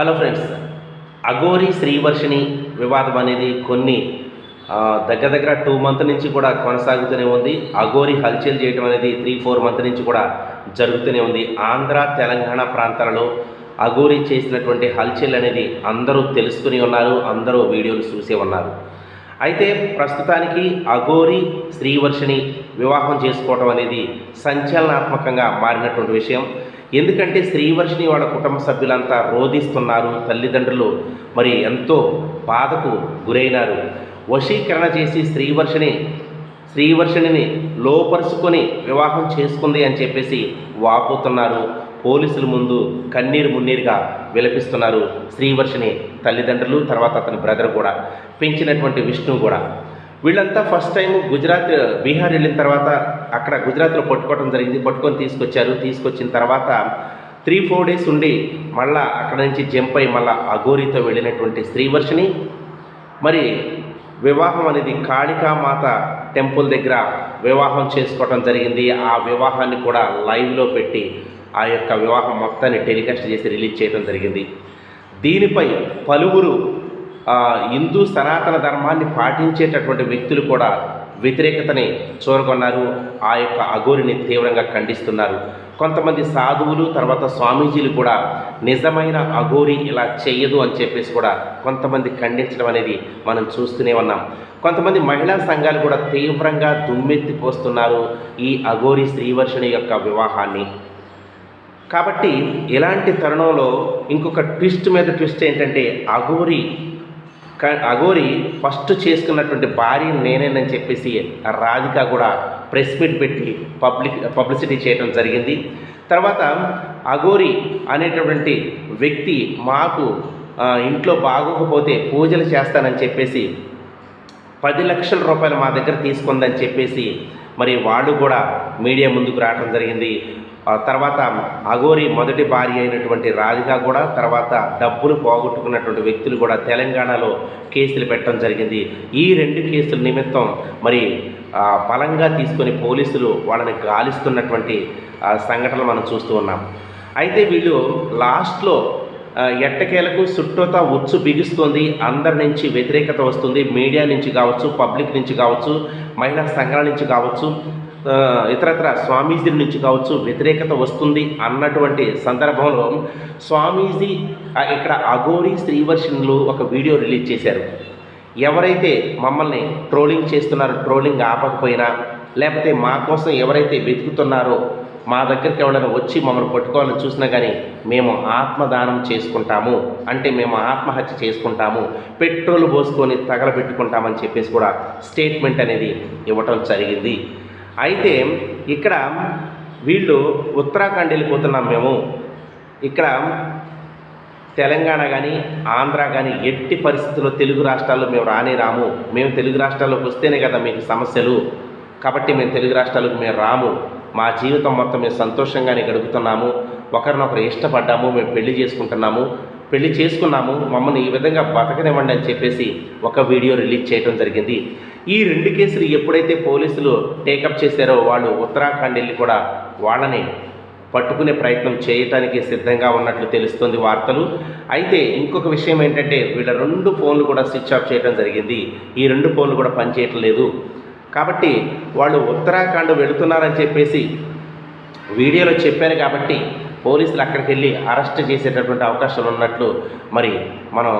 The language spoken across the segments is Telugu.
హలో ఫ్రెండ్స్ అఘోరి శ్రీవర్షిణి వివాదం అనేది కొన్ని దగ్గర దగ్గర టూ మంత్ నుంచి కూడా కొనసాగుతూనే ఉంది. అఘోరి హల్చల్ చేయడం అనేది త్రీ ఫోర్ మంత్ నుంచి కూడా జరుగుతూనే ఉంది. ఆంధ్ర తెలంగాణ ప్రాంతాలలో అఘోరి చేసినటువంటి హల్చల్ అనేది అందరూ తెలుసుకుని ఉన్నారు అందరూ వీడియోలు చూసే ఉన్నారు. అయితే ప్రస్తుతానికి అఘోరి శ్రీవర్షిని వివాహం చేసుకోవటం అనేది సంచలనాత్మకంగా మారినటువంటి విషయం. ఎందుకంటే శ్రీవర్షిని వాళ్ళ కుటుంబ సభ్యులంతా రోధిస్తున్నారు తల్లిదండ్రులు. మరి ఎంతో బాధకు గురైనారు. వశీకరణ చేసి శ్రీవర్షిని శ్రీవర్షిణిని లోపరుచుకొని వివాహం చేసుకుంది అని చెప్పేసి వాపోతున్నారు. పోలీసుల ముందు కన్నీరు మున్నీరుగా విలపిస్తున్నారు శ్రీవర్షిని తల్లిదండ్రులు తర్వాత అతని బ్రదర్ కూడా పెంచినటువంటి విష్ణు కూడా. వీళ్ళంతా ఫస్ట్ టైం గుజరాత్ బీహార్ వెళ్ళిన తర్వాత అక్కడ గుజరాత్లో పట్టుకోవడం జరిగింది. పట్టుకొని తీసుకొచ్చారు. తీసుకొచ్చిన తర్వాత త్రీ ఫోర్ డేస్ ఉండి మళ్ళా అక్కడ నుంచి జంప్ అయి మళ్ళా అఘోరితో వెళ్ళినటువంటి శ్రీవర్షిని మరి వివాహం అనేది కాళికామాత టెంపుల్ దగ్గర వివాహం చేసుకోవడం జరిగింది. ఆ వివాహాన్ని కూడా లైవ్లో పెట్టి ఆ యొక్క వివాహం మొత్తాన్ని టెలికాస్ట్ చేసి రిలీజ్ చేయడం జరిగింది. దీనిపై పలువురు హిందూ సనాతన ధర్మాన్ని పాటించేటటువంటి వ్యక్తులు కూడా వ్యతిరేకతని చూరగొన్నారు. ఆ యొక్క అఘోరిని తీవ్రంగా ఖండిస్తున్నారు. కొంతమంది సాధువులు తర్వాత స్వామీజీలు కూడా నిజమైన అఘోరి ఇలా చేయదు అని చెప్పేసి కూడా కొంతమంది ఖండించడం అనేది మనం చూస్తూనే ఉన్నాం. కొంతమంది మహిళా సంఘాలు కూడా తీవ్రంగా దుమ్మెత్తిపోస్తున్నారు ఈ అఘోరి శ్రీవర్షుని యొక్క వివాహాన్ని. కాబట్టి ఇలాంటి తరుణంలో ఇంకొక ట్విస్ట్ మీద ట్విస్ట్ ఏంటంటే అఘోరి అఘోరి ఫస్ట్ చేసుకున్నటువంటి భార్య నేనేనని చెప్పేసి రాధిక కూడా ప్రెస్ మీట్ పెట్టి పబ్లిక్ పబ్లిసిటీ చేయడం జరిగింది. తర్వాత అఘోరి అనేటటువంటి వ్యక్తి మాకు ఇంట్లో బాగోకపోతే పూజలు చేస్తానని చెప్పేసి పది లక్షల రూపాయలు మా దగ్గర తీసుకుందని చెప్పేసి మరి వాళ్ళు కూడా మీడియా ముందుకు రావడం జరిగింది. తర్వాత అఘోరి మొదటి భార్య అయినటువంటి రాధిక కూడా తర్వాత డబ్బులు పోగొట్టుకున్నటువంటి వ్యక్తులు కూడా తెలంగాణలో కేసులు పెట్టడం జరిగింది. ఈ రెండు కేసుల నిమిత్తం మరి బలంగా తీసుకొని పోలీసులు వాళ్ళని గాలిస్తున్నటువంటి సంఘటనలు మనం చూస్తూ ఉన్నాం. అయితే వీళ్ళు లాస్ట్లో ఎట్టకేలకు చుట్టూతా ఉచ్చు బిగుస్తుంది. అందరి నుంచి వ్యతిరేకత వస్తుంది. మీడియా నుంచి కావచ్చు పబ్లిక్ నుంచి కావచ్చు మహిళా సంఘాల నుంచి కావచ్చు. ఇతరత్ర స్వామీజీ నుంచి కావచ్చు వ్యతిరేకత వస్తుంది అన్నటువంటి సందర్భంలో స్వామీజీ ఇక్కడ అఘోరి శ్రీవర్షన్లు ఒక వీడియో రిలీజ్ చేశారు. ఎవరైతే మమ్మల్ని ట్రోలింగ్ చేస్తున్నారో ట్రోలింగ్ ఆపకపోయినా లేకపోతే మా కోసం ఎవరైతే వెతుకుతున్నారో మా దగ్గరికి ఎవరైనా వచ్చి మమ్మల్ని పట్టుకోవాలని చూసినా కానీ మేము ఆత్మదానం చేసుకుంటాము. అంటే మేము ఆత్మహత్య చేసుకుంటాము. పెట్రోల్ పోసుకొని తగలబెట్టుకుంటామని చెప్పేసి కూడా స్టేట్మెంట్ అనేది ఇవ్వటం జరిగింది. అయితే ఇక్కడ వీళ్ళు ఉత్తరాఖండ్ వెళ్ళిపోతున్నాం మేము. ఇక్కడ తెలంగాణ కానీ ఆంధ్ర కానీ ఎట్టి పరిస్థితుల్లో తెలుగు రాష్ట్రాల్లో మేము రానే రాము. మేము తెలుగు రాష్ట్రాల్లోకి వస్తేనే కదా మీకు సమస్యలు. కాబట్టి మేము తెలుగు రాష్ట్రాలకు మేము రాము. మా జీవితం మొత్తం మేము సంతోషంగానే గడుపుతున్నాము. ఒకరినొకరు ఇష్టపడ్డాము. మేము పెళ్ళి చేసుకుంటున్నాము. పెళ్ళి చేసుకున్నాము. మమ్మల్ని ఈ విధంగా బతకనివ్వండి అని చెప్పేసి ఒక వీడియో రిలీజ్ చేయడం జరిగింది. ఈ రెండు కేసులు ఎప్పుడైతే పోలీసులు టేకప్ చేశారో వాళ్ళు ఉత్తరాఖండ్ వెళ్ళి కూడా వాళ్ళని పట్టుకునే ప్రయత్నం చేయటానికి సిద్ధంగా ఉన్నట్లు తెలుస్తుంది వార్తలు. అయితే ఇంకొక విషయం ఏంటంటే వీళ్ళ రెండు ఫోన్లు కూడా స్విచ్ ఆఫ్ చేయడం జరిగింది. ఈ రెండు ఫోన్లు కూడా పనిచేయటం లేదు కాబట్టి వాళ్ళు ఉత్తరాఖండ్ వెళుతున్నారని చెప్పేసి వీడియోలో చెప్పారు కాబట్టి పోలీసులు అక్కడికి వెళ్ళి అరెస్ట్ చేసేటటువంటి అవకాశాలు ఉన్నట్లు మరి మనం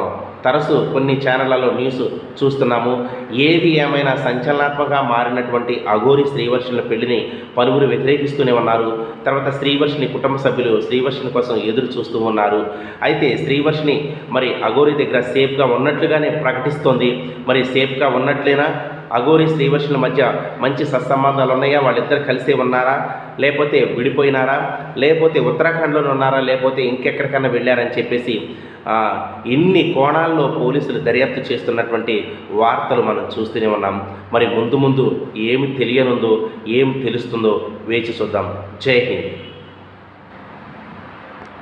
తరచు కొన్ని ఛానళ్ళలో న్యూస్ చూస్తున్నాము. ఏది ఏమైనా సంచలనాత్మకంగా మారినటువంటి అఘోరి శ్రీవర్షుల పెళ్ళిని పలువురు వ్యతిరేకిస్తూనే ఉన్నారు. తర్వాత శ్రీవర్షిని కుటుంబ సభ్యులు శ్రీవర్షిని కోసం ఎదురు చూస్తూ ఉన్నారు. అయితే శ్రీవర్షిని మరి అఘోరి దగ్గర సేఫ్గా ఉన్నట్లుగానే ప్రకటిస్తోంది. మరి సేఫ్గా ఉన్నట్లేనా? అఘోరి శ్రీవర్షుల మధ్య మంచి సత్సంబంధాలు ఉన్నాయా? వాళ్ళిద్దరు కలిసే ఉన్నారా? లేకపోతే విడిపోయినారా? లేకపోతే ఉత్తరాఖండ్లోనే ఉన్నారా? లేకపోతే ఇంకెక్కడికన్నా వెళ్ళారని చెప్పేసి ఇన్ని కోణాల్లో పోలీసులు దర్యాప్తు చేస్తున్నటువంటి వార్తలు మనం చూస్తూనే ఉన్నాం. మరి ముందు ముందు ఏమి తెలియనుందో ఏం తెలుస్తుందో వేచి చూద్దాం. జై హింద్.